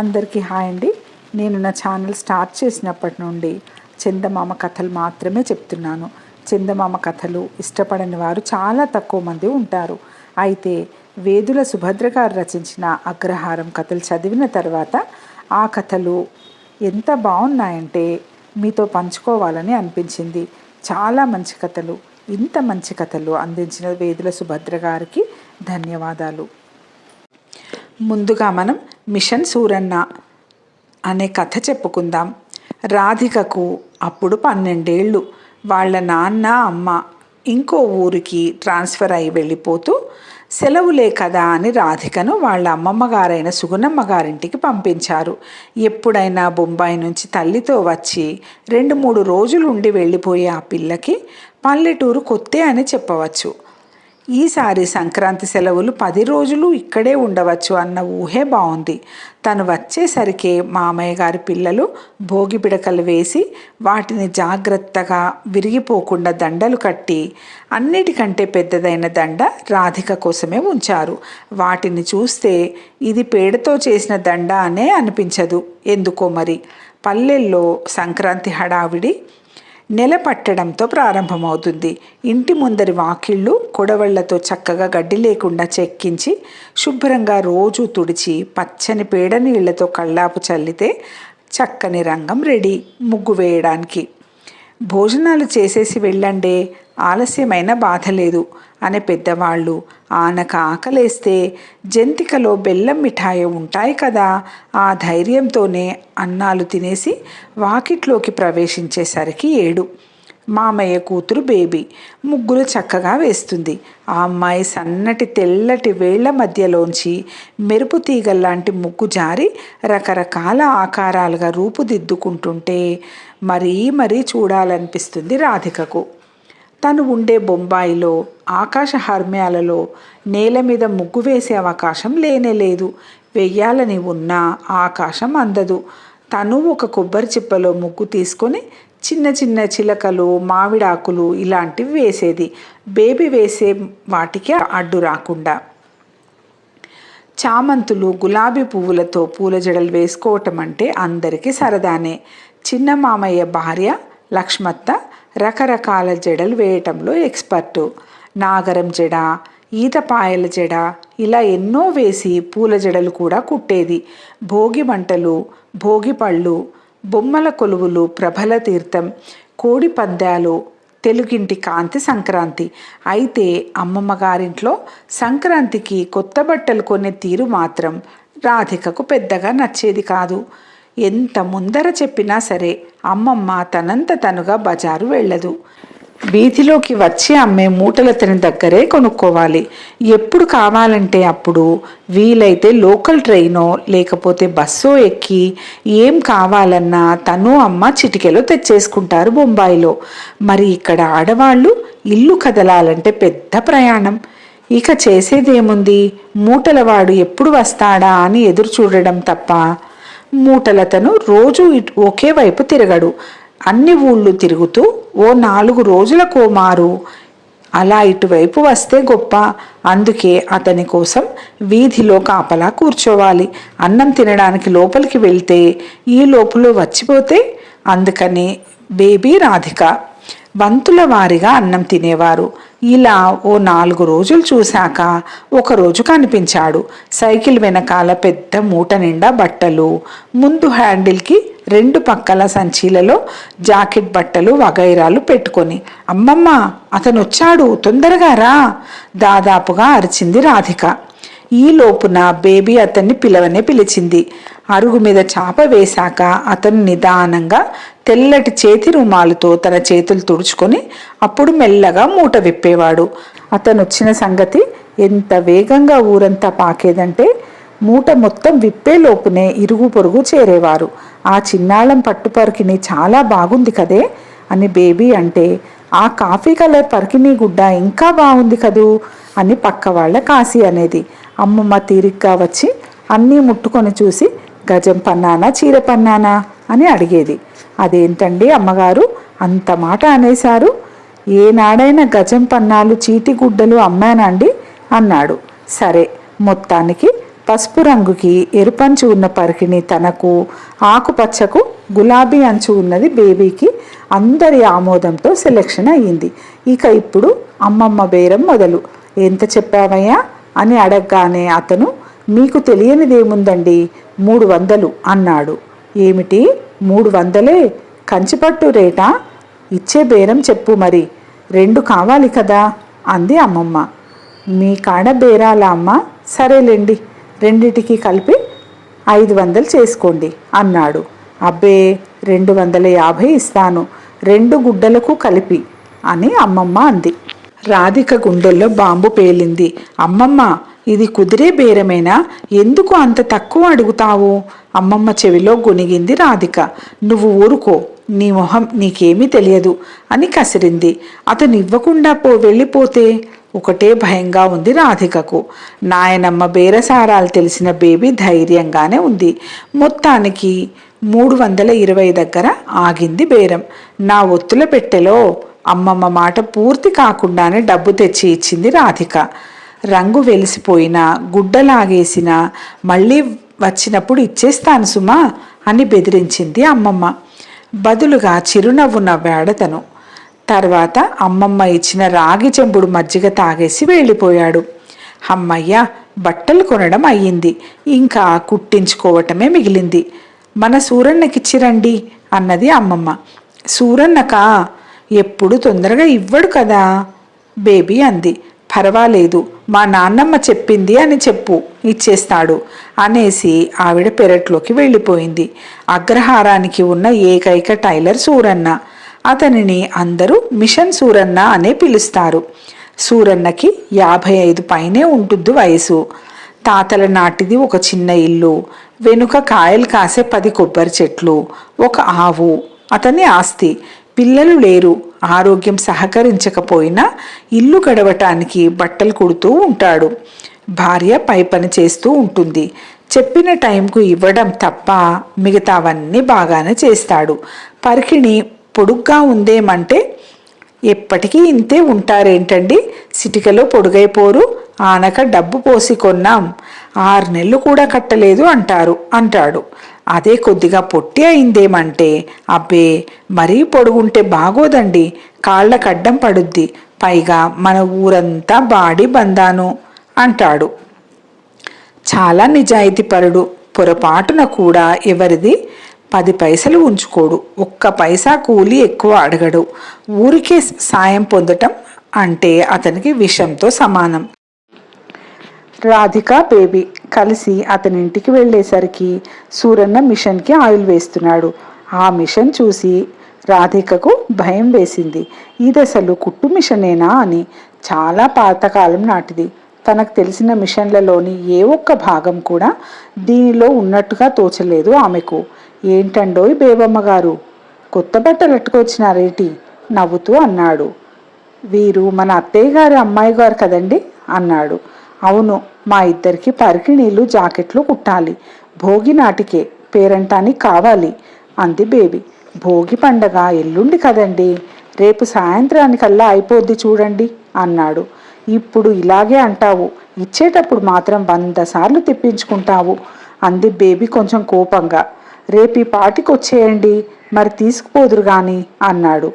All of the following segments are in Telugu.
అందరికీ హాయ్ అండి. నేను నా ఛానల్ స్టార్ట్ చేసినప్పటి నుండి చందమామ కథలు మాత్రమే చెప్తున్నాను. చందమామ కథలు ఇష్టపడని వారు చాలా తక్కువ మంది ఉంటారు. అయితే వేదుల సుభద్ర గారు రచించిన అగ్రహారం కథలు చదివిన తర్వాత ఆ కథలు ఎంత బాగున్నాయంటే మీతో పంచుకోవాలని అనిపించింది. చాలా మంచి కథలు ఇంత మంచి కథలు అందించిన వేదుల సుభద్ర గారికి ధన్యవాదాలు. ముందుగా మనం మిషన్ సూరన్న అనే కథ చెప్పుకుందాం. రాధికకు అప్పుడు పన్నెండేళ్ళు. వాళ్ళ నాన్న అమ్మ ఇంకో ఊరికి ట్రాన్స్ఫర్ అయి వెళ్ళిపోతూ సెలవులే కదా అని రాధికను వాళ్ళ అమ్మమ్మ గారైన సుగుణమ్మ గారింటికి పంపించారు. ఎప్పుడైనా బొంబాయి నుంచి తల్లితో వచ్చి రెండు మూడు రోజులు ఉండి వెళ్ళిపోయే ఆ పిల్లకి పల్లెటూరు కొత్తే అని చెప్పవచ్చు. ఈసారి సంక్రాంతి సెలవులు పది రోజులు ఇక్కడే ఉండవచ్చు అన్న ఊహే బాగుంది తను వచ్చేసరికి మామయ్య గారి పిల్లలు భోగి పిడకలు వేసి వాటిని జాగ్రత్తగా విరిగిపోకుండా దండలు కట్టి అన్నిటికంటే పెద్దదైన దండ రాధిక కోసమే ఉంచారు. వాటిని చూస్తే ఇది పేడతో చేసిన దండ అనే అనిపించదు. ఎందుకో మరి? పల్లెల్లో సంక్రాంతి హడావిడి నెల పట్టడంతో ప్రారంభమవుతుంది. ఇంటి ముందరి వాకిళ్ళు కొడవళ్ళతో చక్కగా గడ్డి లేకుండా చెక్కించి శుభ్రంగా రోజు తుడిచి పచ్చని పేడ నీళ్ళతో కళ్ళాపు చల్లితే చక్కని రంగం రెడీ ముగ్గు వేయడానికి. భోజనాలు చేసేసి వెళ్ళండే. ఆలస్యమైన బాధ లేదు అనే పెద్దవాళ్ళు ఆనక ఆకలేస్తే జంతికలో బెల్లం మిఠాయి ఉంటాయి కదా ఆ ధైర్యంతోనే అన్నాలు తినేసి వాకిట్లోకి ప్రవేశించేసరికి ఏడు. మామయ్య కూతురు బేబీ ముగ్గులు చక్కగా వేస్తుంది. ఆ అమ్మాయి సన్నటి తెల్లటి వేళ్ళ మధ్యలోంచి మెరుపు తీగల్లాంటి ముగ్గు జారి రకరకాల ఆకారాలుగా రూపుదిద్దుకుంటుంటే మరీ మరీ చూడాలనిపిస్తుంది రాధికకు. తను ఉండే బొంబాయిలో ఆకాశ హర్మ్యాలలో నేల మీద ముగ్గు వేసే అవకాశం లేనే లేదు. వెయ్యాలని ఉన్నా ఆకాశం అందదు. తను ఒక కొబ్బరి చిప్పలో ముగ్గు తీసుకొని చిన్న చిన్న చిలకలు మామిడాకులు ఇలాంటివి వేసేది. బేబీ వేసే వాటికి అడ్డు రాకుండా. చామంతులు గులాబీ పువ్వులతో పూల జడలు వేసుకోవటం అంటే అందరికీ సరదానే. చిన్న మామయ్య భార్య లక్ష్మత్త రకరకాల జడలు వేయటంలో ఎక్స్పర్టు. నాగరం జడ ఈతపాయల జడ ఇలా ఎన్నో వేసి పూల జడలు కూడా కుట్టేది. భోగి మంటలు భోగి పళ్ళు బొమ్మల కొలువులు ప్రభల తీర్థం కోడి పందాలు తెలుగింటి కాంతి సంక్రాంతి. అయితే అమ్మమ్మ గారింట్లో సంక్రాంతికి కొత్త బట్టలు కొనే తీరు మాత్రం రాధికకు పెద్దగా నచ్చేది కాదు. ఎంత ముందర చెప్పినా సరే అమ్మమ్మ తనంత తనుగా బజారు వెళ్ళదు. వీధిలోకి వచ్చి అమ్మే మూటలతని దగ్గరే కొనుక్కోవాలి. ఎప్పుడు కావాలంటే అప్పుడు వీలైతే లోకల్ ట్రైనో లేకపోతే బస్సో ఎక్కి ఏం కావాలన్నా తను అమ్మ చిటికెలో తెచ్చేసుకుంటారు బొంబాయిలో. మరి ఇక్కడ ఆడవాళ్ళు ఇల్లు కదలాలంటే పెద్ద ప్రయాణం. ఇక చేసేదేముంది? మూటలవాడు ఎప్పుడు వస్తాడా అని ఎదురు చూడడం తప్ప మూటలతను రోజు ఇటు ఒకే వైపు తిరగడు. అన్ని ఊళ్ళు తిరుగుతూ ఓ నాలుగు రోజులకో మారు అలా ఇటువైపు వస్తే గొప్ప. అందుకే అతని కోసం వీధిలో కాపలా కూర్చోవాలి. అన్నం తినడానికి లోపలికి వెళ్తే ఈ లోపల వచ్చిపోతే అందుకని బేబీ రాధిక. వంతుల వారిగా అన్నం తినేవారు. ఇలా ఓ నాలుగు రోజులు చూశాక ఒకరోజు కనిపించాడు. సైకిల్ వెనకాల పెద్ద మూట నిండా బట్టలు. ముందు హ్యాండిల్కి రెండు పక్కల సంచీలలో జాకెట్ బట్టలు వగైరాలు పెట్టుకొని అమ్మమ్మ అతను వచ్చాడు తొందరగా రా! దాదాపుగా అరిచింది రాధిక. ఈ లోపున బేబీ అతన్ని పిలవనే పిలిచింది. అరుగు మీద చాప వేశాక అతను నిదానంగా తెల్లటి చేతి రుమాలుతో తన చేతులు తుడుచుకొని అప్పుడు మెల్లగా మూట విప్పేవాడు. అతను వచ్చిన సంగతి ఎంత వేగంగా ఊరంతా పాకేదంటే మూట మొత్తం విప్పే లోపునే ఇరుగు పొరుగు చేరేవారు. ఆ చిన్నాళం పట్టు పరికిణి చాలా బాగుంది కదే అని బేబీ అంటే ఆ కాఫీ కలర్ పరికిణి గుడ్డ ఇంకా బాగుంది కదూ అని పక్క వాళ్ళ కాశీ అనేది. అమ్మమ్మ తీరిగ్గా వచ్చి అన్నీ ముట్టుకొని చూసి గజం పన్నానా చీర పన్నానా? అని అడిగేది. అదేంటండి అమ్మగారు అంత మాట అనేశారు. ఏనాడైనా గజం పన్నాలు చీటి గుడ్డలు అమ్మానండి? అన్నాడు. సరే మొత్తానికి పసుపు రంగుకి ఎరుపంచు ఉన్న పరికిణి తనకు ఆకుపచ్చకు గులాబీ అంచు ఉన్నది బేబీకి అందరి ఆమోదంతో సెలెక్షన్ అయ్యింది. ఇక ఇప్పుడు అమ్మమ్మ బేరం మొదలు. ఎంత చెప్పావయ్యా? అని అడగగానే అతను మీకు తెలియనిదేముందండి? మూడు వందలు అన్నాడు. ఏమిటి? మూడు వందలే? కంచిపట్టు రేటా? ఇచ్చే బేరం చెప్పు మరి. రెండు కావాలి కదా? అంది అమ్మమ్మ. మీ కాడ బేరాలా అమ్మ? సరేలేండి రెండిటికి కలిపి ఐదు వందలు చేసుకోండి అన్నాడు. అబ్బే రెండు వందల యాభై ఇస్తాను. రెండు గుడ్డలకు కలిపి అని అమ్మమ్మ అంది. రాధిక గుండెల్లో బాంబు పేలింది. అమ్మమ్మ ఇది కుదిరే బేరమేనా? ఎందుకు అంత తక్కువ అడుగుతావు? అమ్మమ్మ చెవిలో గొనిగింది రాధిక. నువ్వు ఊరుకో నీ మొహం నీకేమీ తెలియదు అని కసిరింది. అతను ఇవ్వకుండా పో వెళ్ళిపోతే? ఒకటే భయంగా ఉంది రాధికకు. నాయనమ్మ బేరసారాలు తెలిసిన బేబీ ధైర్యంగానే ఉంది. మొత్తానికి మూడు వందల ఇరవై దగ్గర ఆగింది బేరం. నా ఒత్తుల పెట్టెలో అమ్మమ్మ మాట పూర్తి కాకుండానే డబ్బు తెచ్చి ఇచ్చింది రాధిక. రంగు వెలిసిపోయినా గుడ్డలాగేసిన మళ్ళీ వచ్చినప్పుడు ఇచ్చేస్తాను సుమా అని బెదిరించింది అమ్మమ్మ. బదులుగా చిరునవ్వు నవ్వాడతను తర్వాత అమ్మమ్మ ఇచ్చిన రాగి చెంబుడు మజ్జిగ తాగేసి వెళ్ళిపోయాడు. అమ్మయ్య బట్టలు కొనడం అయ్యింది. ఇంకా కుట్టించుకోవటమే మిగిలింది. మన సూరన్నకిచ్చిరండి అన్నది అమ్మమ్మ. సూరన్నకా? ఎప్పుడు తొందరగా ఇవ్వడు కదా? బేబీ అంది. పర్వాలేదు మా నాన్నమ్మ చెప్పింది అని చెప్పు ఇచ్చేస్తాడు అనేసి ఆవిడ పెరట్లోకి వెళ్ళిపోయింది. అగ్రహారానికి ఉన్న ఏకైక టైలర్ సూరన్న. అతనిని అందరూ మిషన్ సూరన్న అనే పిలుస్తారు. సూరన్నకి యాభై ఐదు పైనే ఉంటుంది వయసు. తాతల నాటిది ఒక చిన్న ఇల్లు వెనుక కాయలు కాసే పది కొబ్బరి చెట్లు ఒక ఆవు అతని ఆస్తి. పిల్లలు లేరు. ఆరోగ్యం సహకరించకపోయినా ఇల్లు గడవటానికి బట్టలు కుడుతూ ఉంటాడు. భార్య పై పని చేస్తూ ఉంటుంది. చెప్పిన టైంకు ఇవ్వడం తప్ప మిగతావన్నీ బాగానే చేస్తాడు. పరికిణి పొడుగ్గా ఉందేమంటే ఎప్పటికీ ఇంతే ఉంటారేంటండి? సిటికలో పొడుగైపోరు. ఆనక డబ్బు పోసి కొన్నాం. ఆరు నెలలు కూడా కట్టలేదు అంటారు అంటాడు. అదే కొద్దిగా పొట్టి అయిందేమంటే అబ్బే మరీ పొడుగుంటే బాగోదండి. కాళ్ళకడ్డం పడుద్ది. పైగా మన ఊరంతా బాడి బందాను అంటాడు. చాలా నిజాయితీపరుడు. పొరపాటున కూడా ఎవరిది? పది పైసలు ఉంచుకోడు. ఒక్క పైసా కూలి ఎక్కువ అడగడు. ఊరికే సాయం పొందటం అంటే అతనికి విషంతో సమానం. రాధిక బేబీ కలిసి అతని ఇంటికి వెళ్ళేసరికి సూరన్న మిషన్కి ఆయిల్ వేస్తున్నాడు. ఆ మిషన్ చూసి రాధికకు భయం వేసింది. ఇది అసలు కుట్టు మిషనేనా అని. చాలా పాతకాలం నాటిది. తనకు తెలిసిన మిషన్లలోని ఏ ఒక్క భాగం కూడా దీనిలో ఉన్నట్టుగా తోచలేదు ఆమెకు. ఏంటండోయ్ బేబమ్మ గారు కొత్త బట్టలు అట్టుకొచ్చినారేటి నవ్వుతూ అన్నాడు. వీరు మన అత్తయ్య గారి అమ్మాయి గారు కదండి? అన్నాడు. అవును మా ఇద్దరికి పరికిణీలు జాకెట్లు కుట్టాలి. భోగి నాటికే పేరంటానికి కావాలి అంది బేబీ. భోగి పండగ ఎల్లుండి కదండి రేపు సాయంత్రానికల్లా అయిపోద్ది చూడండి అన్నాడు. ఇప్పుడు ఇలాగే అంటావు ఇచ్చేటప్పుడు మాత్రం వంద సార్లు తెప్పించుకుంటావు అంది బేబీ కొంచెం కోపంగా. రేపు ఈ పాటికి వచ్చేయండి మరి తీసుకుపోదురు గాని అన్నాడు.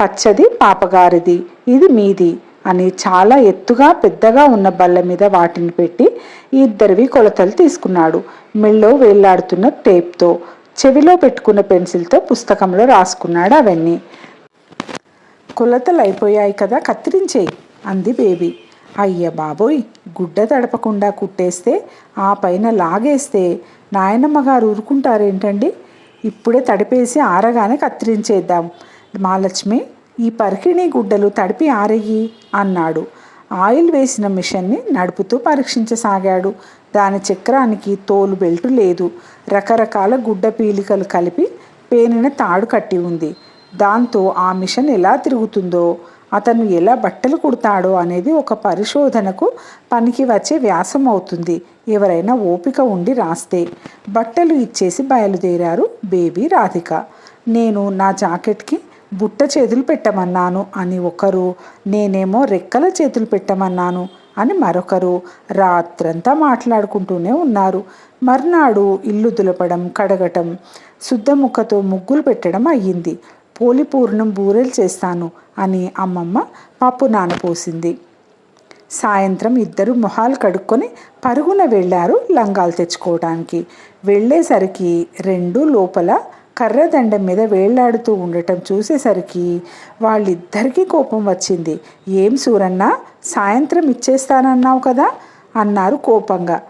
పచ్చది పాపగారిది ఇది మీది అని చాలా ఎత్తుగా పెద్దగా ఉన్న బల్ల మీద వాటిని పెట్టి ఇద్దరివి కొలతలు తీసుకున్నాడు. మెళ్ళో వేలాడుతున్న టేప్తో చెవిలో పెట్టుకున్న పెన్సిల్తో పుస్తకంలో రాసుకున్నాడు అవన్నీ. కొలతలు అయిపోయాయి కదా కత్తిరించేయి అంది బేబీ. అయ్య బాబోయ్ గుడ్డ తడపకుండా కుట్టేస్తే ఆ పైన లాగేస్తే నాయనమ్మ గారు ఊరుకుంటారేంటండి? ఇప్పుడే తడిపేసి ఆరగానే కత్తిరించేద్దాం. మహాలక్ష్మి ఈ పరికిణీ గుడ్డలు తడిపి ఆరెయ్యి అన్నాడు. ఆయిల్ వేసిన మిషన్ని నడుపుతూ పరీక్షించసాగాడు. దాని చక్రానికి తోలు బెల్టు లేదు. రకరకాల గుడ్డ పీలికలు కలిపి పేనిన తాడు కట్టి ఉంది. దాంతో ఆ మిషన్ ఎలా తిరుగుతుందో అతను ఎలా బట్టలు కుడతాడో అనేది ఒక పరిశోధనకు పనికి వచ్చే వ్యాసం అవుతుంది. ఎవరైనా ఓపిక ఉండి రాస్తే బట్టలు ఇచ్చేసి బయలుదేరారు బేబీ రాధిక. నేను నా జాకెట్కి బుట్ట చేతులు పెట్టమన్నాను అని ఒకరు నేనేమో రెక్కల చేతులు పెట్టమన్నాను అని మరొకరు రాత్రంతా మాట్లాడుకుంటూనే ఉన్నారు. మర్నాడు ఇల్లు దులపడం కడగటం శుద్ధముక్కతో ముగ్గులు పెట్టడం అయ్యింది. పోలిపూర్ణం బూరెలు చేస్తాను అని అమ్మమ్మ పప్పు నానపోసింది. సాయంత్రం ఇద్దరు మొహాలు కడుక్కొని పరుగున వెళ్ళారు లంగాలు తెచ్చుకోవడానికి వెళ్ళేసరికి రెండు లోపల కర్రదండం మీద వేళ్ళాడుతూ ఉండటం చూసేసరికి వాళ్ళిద్దరికీ కోపం వచ్చింది. ఏం సూరన్న సాయంత్రం ఇచ్చేస్తానన్నావు కదా? అన్నారు కోపంగా.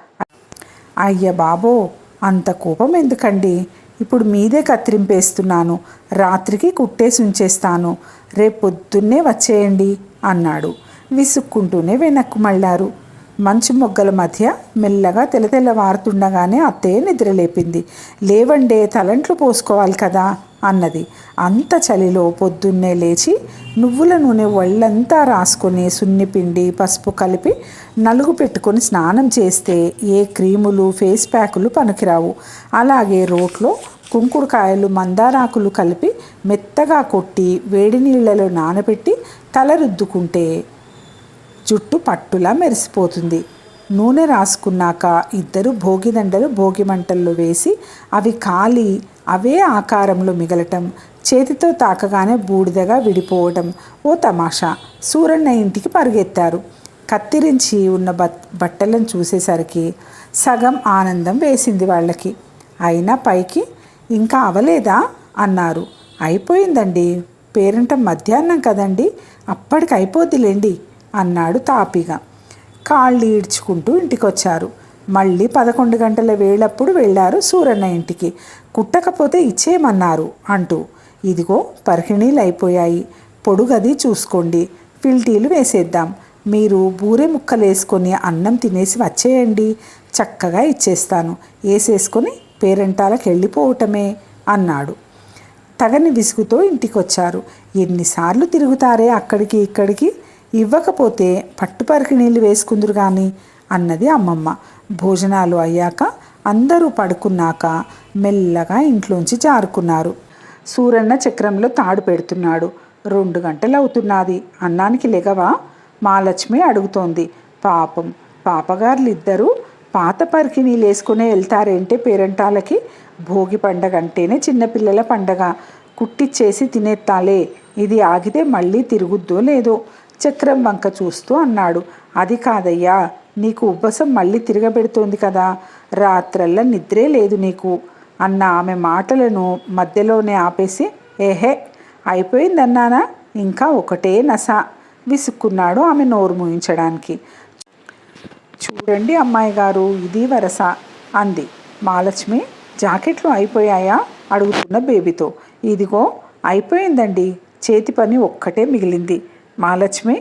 అయ్య బాబో అంత కోపం ఎందుకండి? ఇప్పుడు మీదే కత్తిరింపేస్తున్నాను. రాత్రికి కుట్టేసి ఉంచేస్తాను. రేపు పొద్దున్నే వచ్చేయండి అన్నాడు. విసుక్కుంటూనే వెనక్కు మళ్ళారు. మంచు మొగ్గల మధ్య మెల్లగా తెల్లవారుతుండగానే అత్తయ్య నిద్రలేపింది. లేవండే తలంట్లు పోసుకోవాలి కదా అన్నది. అంత చలిలో పొద్దున్నే లేచి నువ్వుల నూనె ఒళ్ళంతా రాసుకొని సున్నిపిండి పసుపు కలిపి నలుగు పెట్టుకొని స్నానం చేస్తే ఏ క్రీములు ఫేస్ ప్యాకులు పనికిరావు. అలాగే రోట్లో కుంకుడుకాయలు మందారాకులు కలిపి మెత్తగా కొట్టి వేడి నీళ్ళలో నానబెట్టి తల రుద్దుకుంటే జుట్టు పట్టులా మెరిసిపోతుంది. నూనె రాసుకున్నాక ఇద్దరు భోగిదండలు భోగి మంటల్లో వేసి అవి కాలి అవే ఆకారంలో మిగలటం చేతితో తాకగానే బూడిదగా విడిపోవటం ఓ తమాషా. సూరన్న ఇంటికి పరుగెత్తారు. కత్తిరించి ఉన్న బట్ బట్టలను చూసేసరికి సగం ఆనందం వేసింది వాళ్ళకి. అయినా పైకి ఇంకా అవలేదా? అన్నారు. అయిపోయిందండి. పేరంట మధ్యాహ్నం కదండి. అప్పటికి అయిపోద్దిలేండి. అన్నాడు తాపిగా. కాళ్ళు ఈడ్చుకుంటూ ఇంటికొచ్చారు. మళ్ళీ పదకొండు గంటల వేళప్పుడు వెళ్ళారు సూరన్న ఇంటికి. కుట్టకపోతే ఇచ్చేయమన్నారు అంటూ. ఇదిగో పరికిణీలు అయిపోయాయి. పొడుగది చూసుకోండి. ఫిల్టీలు వేసేద్దాం. మీరు బూరె ముక్కలు వేసుకొని అన్నం తినేసి వచ్చేయండి. చక్కగా ఇచ్చేస్తాను. వేసేసుకొని పేరెంటాలకు వెళ్ళిపోవటమే అన్నాడు. తగని విసుగుతో ఇంటికొచ్చారు. ఎన్నిసార్లు తిరుగుతారే అక్కడికి ఇక్కడికి? ఇవ్వకపోతే పట్టుపరికి నీళ్ళు వేసుకుందురు కానీ అన్నది అమ్మమ్మ. భోజనాలు అయ్యాక అందరూ పడుకున్నాక మెల్లగా ఇంట్లోంచి జారుకున్నారు. సూరన్న చక్రంలో తాడు పెడుతున్నాడు. రెండు గంటలు అవుతున్నది అన్నానికి లెగవా? మాలక్ష్మి అడుగుతోంది. పాపం పాపగారులు ఇద్దరూ పాత పరికి నీళ్ళు వేసుకునే వెళ్తారేంటే పేరంటాలకి? భోగి పండగ అంటేనే చిన్నపిల్లల పండగ. కుట్టిచ్చేసి తినేత్తాలే. ఇది ఆగితే మళ్ళీ తిరుగుద్దో లేదో? చక్రం వంక చూస్తూ అన్నాడు. అది కాదయ్యా నీకు ఉబ్బసం మళ్ళీ తిరగబెడుతోంది కదా రాత్రల్లా నిద్రే లేదు నీకు అన్న ఆమె మాటలను మధ్యలోనే ఆపేసి ఏహే అయిపోయిందన్నానా? ఇంకా ఒకటే నస విసుక్కున్నాడు ఆమె నోరు ముయించడానికి. చూడండి అమ్మాయి గారు ఇది వరస అంది. మహాలక్ష్మి జాకెట్లు అయిపోయాయా? అడుగుతున్న బేబీతో. ఇదిగో అయిపోయిందండి. చేతి పని ఒక్కటే మిగిలింది. మహాలక్ష్మి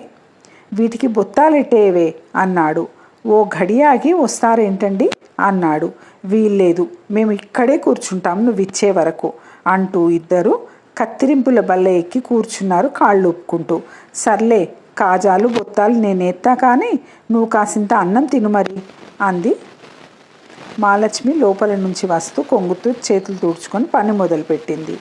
వీటికి బొత్తాలెట్టేవే అన్నాడు. ఓ ఘడియాగి వస్తారేంటండి? అన్నాడు. వీల్లేదు మేము ఇక్కడే కూర్చుంటాం నువ్వు ఇచ్చే వరకు అంటూ ఇద్దరు కత్తిరింపుల బల్ల ఎక్కి కూర్చున్నారు కాళ్ళు ఒప్పుకుంటూ సర్లే కాజాలు బొత్తాలు నేనేత్తా కానీ నువ్వు కాసింత అన్నం తిను మరి అంది. మహాలక్ష్మి లోపల నుంచి వస్తూ కొంగుతూ చేతులు తుడుచుకొని పని మొదలుపెట్టింది.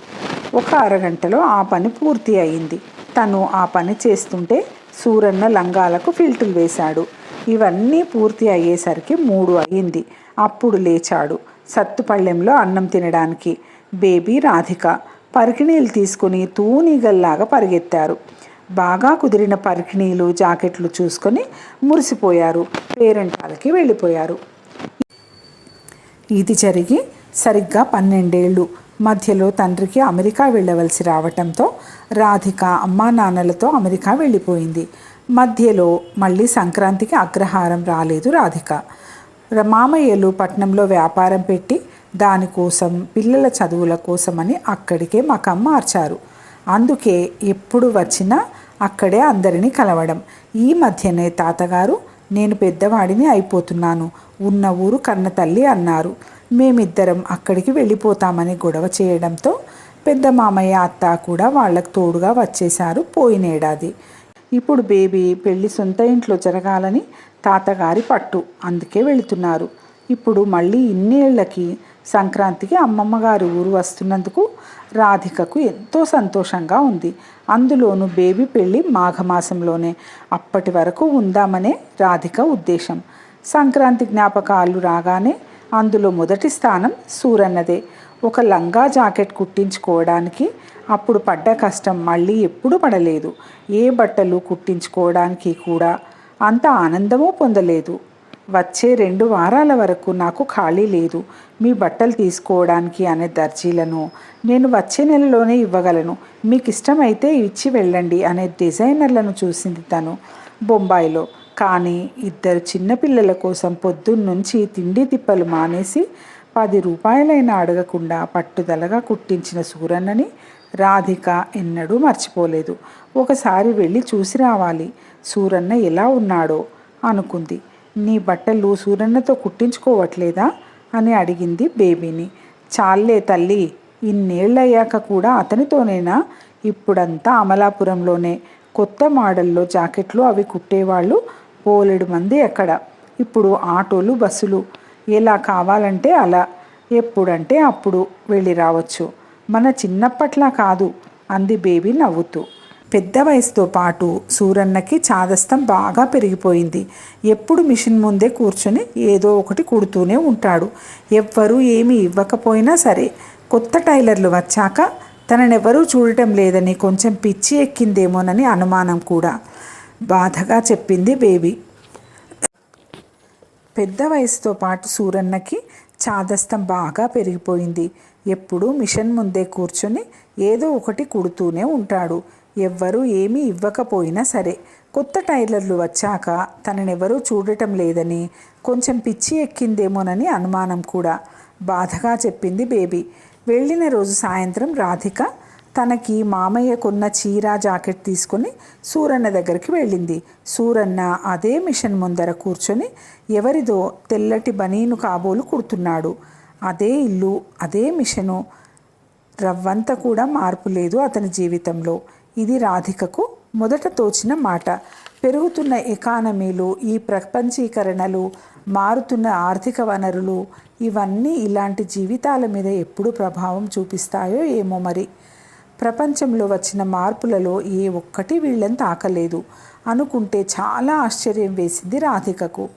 ఒక అరగంటలో ఆ పని పూర్తి అయింది. తను ఆ పని చేస్తుంటే సూరన్న లంగాలకు ఫిల్టులు వేశాడు. ఇవన్నీ పూర్తి అయ్యేసరికి మూడు అయ్యింది. అప్పుడు లేచాడు సత్తుపళ్ళెంలో అన్నం తినడానికి. బేబీ రాధిక పరికిణీలు తీసుకుని తూనీగల్లాగా పరిగెత్తారు. బాగా కుదిరిన పరికిణీలు జాకెట్లు చూసుకొని మురిసిపోయారు. పేరెంటాలకి వెళ్ళిపోయారు. ఇది జరిగి సరిగ్గా పన్నెండేళ్ళు. మధ్యలో తండ్రికి అమెరికా వెళ్ళవలసి రావటంతో రాధిక అమ్మా నాన్నలతో అమెరికా వెళ్ళిపోయింది. మధ్యలో మళ్ళీ సంక్రాంతికి అగ్రహారం రాలేదు రాధిక. ర- మామయ్యలు పట్నంలో వ్యాపారం పెట్టి దానికోసం పిల్లల చదువుల కోసమని అక్కడికే మకం మార్చారు. అందుకే ఎప్పుడు వచ్చినా అక్కడే అందరినీ కలవడం. ఈ మధ్యనే తాతగారు నేను పెద్దవాడిని అయిపోతున్నాను ఉన్న ఊరు కన్న తల్లి అన్నారు. మేమిద్దరం అక్కడికి వెళ్ళిపోతామని గొడవ చేయడంతో పెద్ద మామయ్య అత్త కూడా వాళ్ళకు తోడుగా వచ్చేశారు పోయినేడాది ఇప్పుడు బేబీ పెళ్ళి సొంత ఇంట్లో జరగాలని తాతగారి పట్టు. అందుకే వెళుతున్నారు. ఇప్పుడు మళ్ళీ ఇన్నేళ్ళకి సంక్రాంతికి అమ్మమ్మ గారి ఊరు వస్తున్నందుకు రాధికకు ఎంతో సంతోషంగా ఉంది. అందులోనూ బేబీ పెళ్ళి మాఘమాసంలోనే అప్పటి వరకు ఉందామనే రాధిక ఉద్దేశం. సంక్రాంతి జ్ఞాపకాలు రాగానే అందులో మొదటి స్థానం సూరన్నదే. ఒక లంగా జాకెట్ కుట్టించుకోవడానికి అప్పుడు పడ్డ కష్టం మళ్ళీ ఎప్పుడు పడలేదు. ఏ బట్టలు కుట్టించుకోవడానికి కూడా అంత ఆనందమూ పొందలేదు. వచ్చే రెండు వారాల వరకు నాకు ఖాళీ లేదు. మీ బట్టలు తీసుకోవడానికి అనే దర్జీలను నేను వచ్చే నెలలోనే ఇవ్వగలను. మీకు ఇష్టమైతే ఇచ్చి వెళ్ళండి అనే డిజైనర్లను చూసింది తను. బొంబాయిలో కానీ ఇద్దరు చిన్నపిల్లల కోసం పొద్దున్నుంచి తిండి తిప్పలు మానేసి పది రూపాయలైనా అడగకుండా పట్టుదలగా కుట్టించిన సూరన్నని రాధిక ఎన్నడూ మర్చిపోలేదు. ఒకసారి వెళ్ళి చూసి రావాలి. సూరన్న ఎలా ఉన్నాడో అనుకుంది. నీ బట్టలు సూరన్నతో కుట్టించుకోవట్లేదా? అని అడిగింది బేబీని. చాలే తల్లి ఇన్నేళ్ళయ్యాక కూడా అతనితోనేనా? ఇప్పుడంతా అమలాపురంలోనే. కొత్త మోడల్లో జాకెట్లు అవి కుట్టేవాళ్ళు పోలెడు మంది ఎక్కడ? ఇప్పుడు ఆటోలు బస్సులు ఎలా కావాలంటే అలా. ఎప్పుడంటే అప్పుడు వెళ్ళి రావచ్చు. మన చిన్నప్పట్లా కాదు అంది బేబీ నవ్వుతూ. పెద్ద వయసుతో పాటు సూరన్నకి చాదస్తం బాగా పెరిగిపోయింది. ఎప్పుడు మిషన్ ముందే కూర్చొని ఏదో ఒకటి కుడుతూనే ఉంటాడు. ఎవ్వరూ ఏమీ ఇవ్వకపోయినా సరే కొత్త టైలర్లు వచ్చాక తననెవరూ చూడటం లేదని కొంచెం పిచ్చి ఎక్కిందేమోనని అనుమానం కూడా. బాధగా చెప్పింది బేబీ. పెద్ద వయసుతో పాటు సూరన్నకి చాదస్తం బాగా పెరిగిపోయింది. ఎప్పుడూ మిషన్ ముందే కూర్చొని ఏదో ఒకటి కుడుతూనే ఉంటాడు. ఎవ్వరూ ఏమీ ఇవ్వకపోయినా సరే కొత్త టైలర్లు వచ్చాక తననెవరూ చూడటం లేదని కొంచెం పిచ్చి ఎక్కిందేమోనని అనుమానం కూడా. బాధగా చెప్పింది బేబీ. వెళ్ళిన రోజు సాయంత్రం రాధిక తనకి మామయ్యకున్న చీర జాకెట్ తీసుకొని సూరన్న దగ్గరికి వెళ్ళింది. సూరన్న అదే మిషన్ ముందర కూర్చొని ఎవరిదో తెల్లటి బనీను కాబోలు కుడుతున్నాడు. అదే ఇల్లు అదే మిషను. రవ్వంత కూడా మార్పు లేదు అతని జీవితంలో. ఇది రాధికకు మొదట తోచిన మాట. పెరుగుతున్న ఎకానమీలు ఈ ప్రపంచీకరణలు మారుతున్న ఆర్థిక వనరులు ఇవన్నీ ఇలాంటి జీవితాల మీద ఎప్పుడు ప్రభావం చూపిస్తాయో ఏమో మరి. ప్రపంచంలో వచ్చిన మార్పులలో ఏ ఒక్కటి వీళ్ళని తాకలేదు అనుకుంటే చాలా ఆశ్చర్యం వేసింది రాధికకు.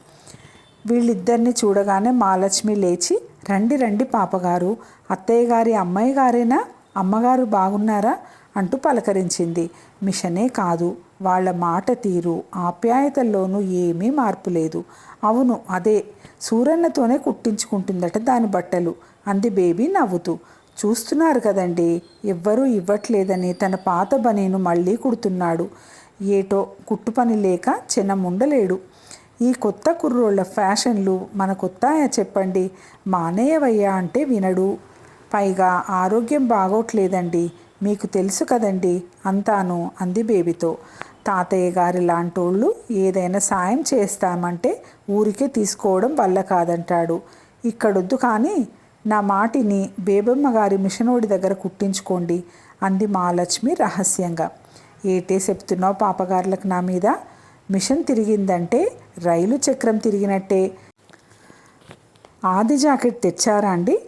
వీళ్ళిద్దరిని చూడగానే మహాలక్ష్మి లేచి రండి రండి పాపగారు అత్తయ్య గారి అమ్మాయి గారేనా? అమ్మగారు బాగున్నారా? అంటూ పలకరించింది. మిషనే కాదు వాళ్ళ మాట తీరు. ఆప్యాయతల్లోనూ ఏమీ మార్పు లేదు. అవును అదే. సూరన్నతోనే కుట్టించుకుంటుందట దాని బట్టలు. అంది బేబీ నవ్వుతూ. చూస్తున్నారు కదండి. ఎవ్వరూ ఇవ్వట్లేదని తన పాత బనీను మళ్ళీ కుడుతున్నాడు. ఏటో కుట్టు పని లేక చిన్నముండలేడు ఈ కొత్త కుర్రోళ్ళ ఫ్యాషన్లు మన చెప్పండి. మానేయవయ్యా అంటే వినడు. పైగా ఆరోగ్యం బాగోట్లేదండి. మీకు తెలుసు కదండి అంతాను అంది బేబీతో. తాతయ్య గారి లాంటోళ్ళు ఏదైనా సాయం చేస్తామంటే ఊరికే తీసుకోవడం వల్ల కాదంటాడు. ఇక్కడొద్దు కానీ నా మాటిని బేబమ్మ గారి మిషనోడి దగ్గర కుట్టించుకోండి అంది మహాలక్ష్మి రహస్యంగా. ఏటే చెప్తున్నావు పాపగారులకు నా మీద? మిషన్ తిరిగిందంటే రైలు చక్రం తిరిగినట్టే. ఆది జాకెట్ తెచ్చారా అండి?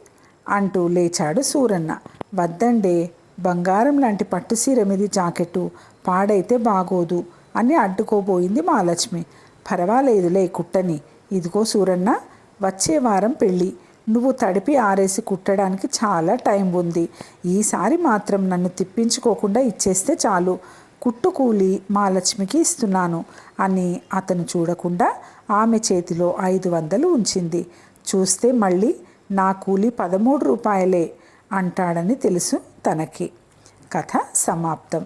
అంటూ లేచాడు సూరన్న. వద్దండే బంగారం లాంటి పట్టు సీర మీది జాకెట్టు పాడైతే బాగోదు అని అడ్డుకోబోయింది మహాలక్ష్మి. పర్వాలేదులే కుట్టని. ఇదిగో సూరన్న వచ్చే వారం పెళ్ళి. నువ్వు తడిపి ఆరేసి కుట్టడానికి చాలా టైం ఉంది. ఈసారి మాత్రం నన్ను తిప్పించుకోకుండా ఇచ్చేస్తే చాలు. కుట్టు కూలి మా లక్ష్మికి ఇస్తున్నాను అని అతను చూడకుండా ఆమె చేతిలో ఐదు వందలు ఉంచింది. చూస్తే మళ్ళీ నా కూలి పదమూడు రూపాయలే అంటాడని తెలుసు తనకి. కథ సమాప్తం.